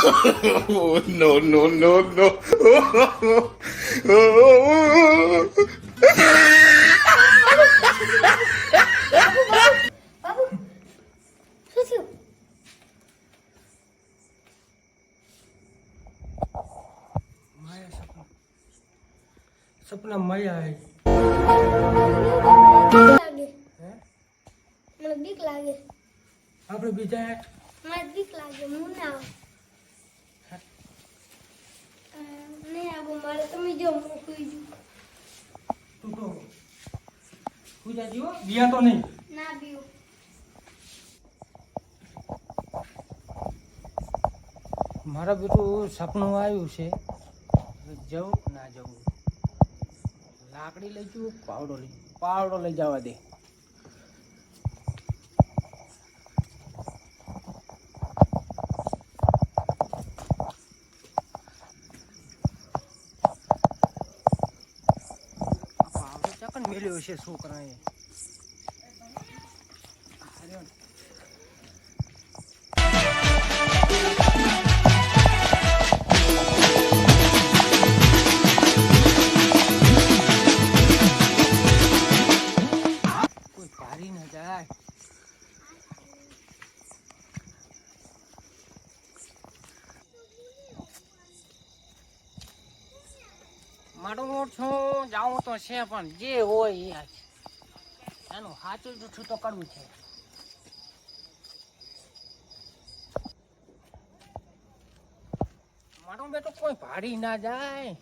no, no, no, no. સપના માયા હે મને બીક લાગે આપણે બીજા? મને બીક લાગે હું ના નહીં મારે તમે જો હું તું તો પૂજા જીવો બિયા તો નહીં. ના બીવું મારા બેટું સપનું આવ્યું છે જવું ના જવું? લાકડી લઈ જવું પાવડો લઈ પાવડો લઈ જવા દે આ પાવડો છે છોકરાએ. મારું છું જાઉં તો છે પણ જે હોય એનું સાચું જૂઠું તો કરવું છે. મારું બેટું કોઈ ભાડી ના જાય.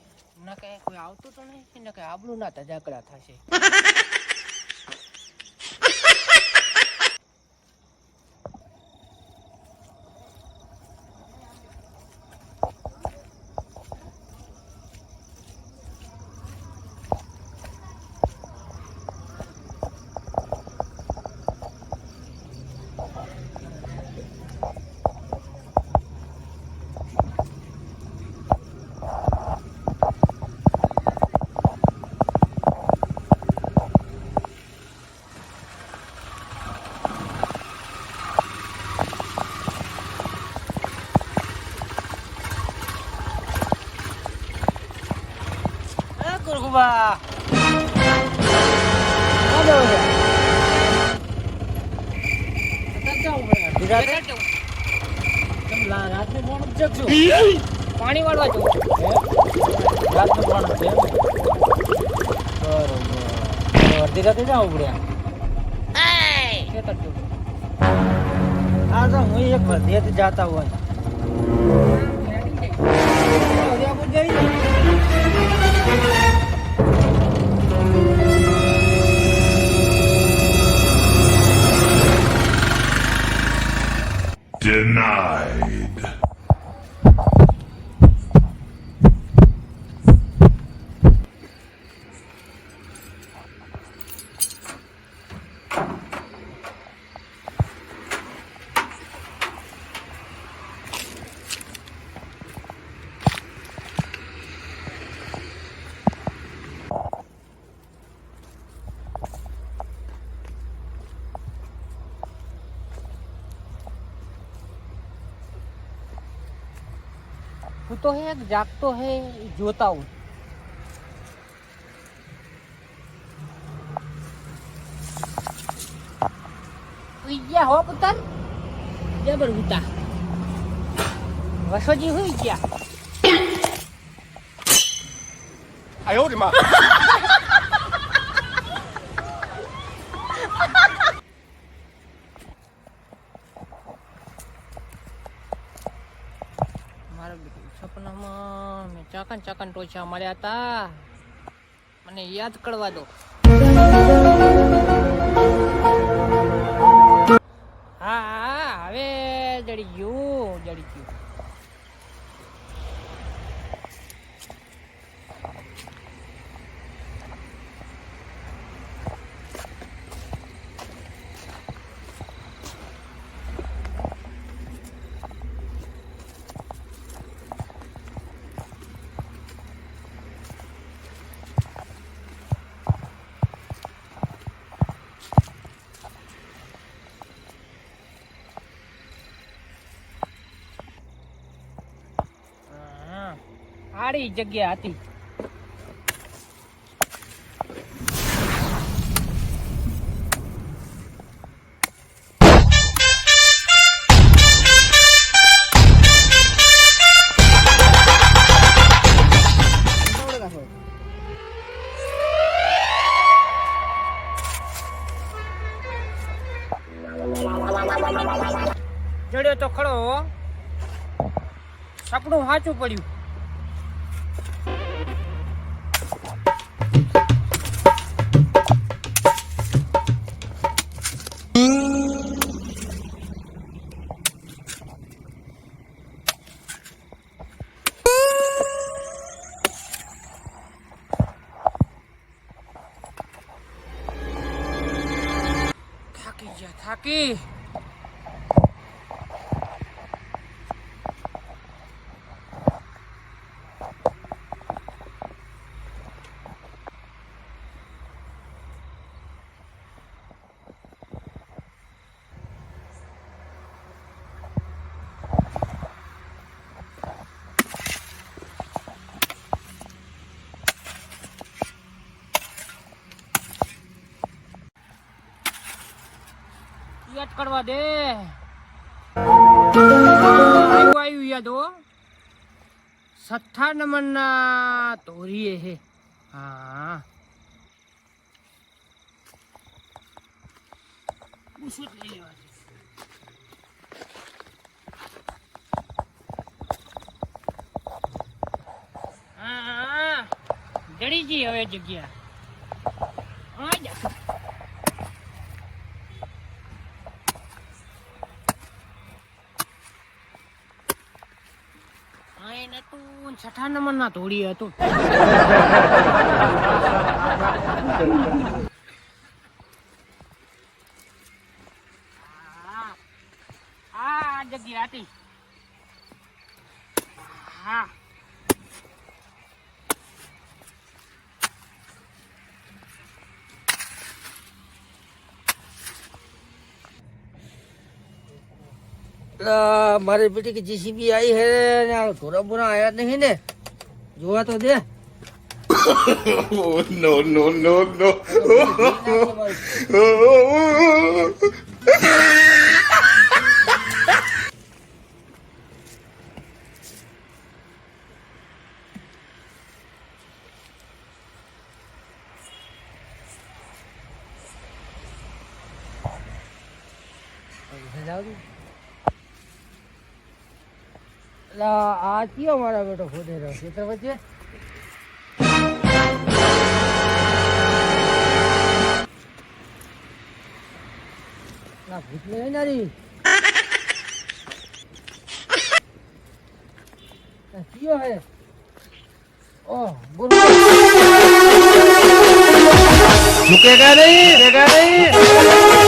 ન કે કોઈ આવતું તો નહીં, ન કે આબલું ના તજાકડા થશે. લા- રાતનું મોડું? પાણી વાળવા જવું હે? રાતનું મોડું છે? બરોબર અડધી રાતે જવું પડે ખેતર તો હું એક વધેત જાતા હોય Denied. હું તો હે જાગતો હે જોતા હું ગયા હો પુત્ર? જબર ઉતા. વસોજી હોય ગયા. આયો રે માં. મેં ચાકન ટોચા મળ્યા હતા મને યાદ કરવા દો. હા, હવે જડી ગયું જડી ગયું. આડી જગ્યા હતી. જડ્યો તો ખડો સપનું સાચું પડ્યું. કરવા દે. આવ્યું આવ્યું, યાદ હો. તોરીએ હે. હા. લઈ જડી જી હવે જગ્યા. આ જા હા એને તું છઠ્ઠા નંબરના ધોળી હતું. હા આ જગ્યા હતી. હા. મારી બેટી કે જીસીબી આવી હે ને આ ધોરા બોરા આયા જ નહીં ને જોવા તો દે Oh, no, no, no, no. અલા, આ કયો મારા બેટો ખોદે રહ્યો? ખેતર વચ્ચે? ના ભૂત નહીં નારી. કયો હે? ઓ, બોલ. મુકેગા નહીં? રેગા નહીં?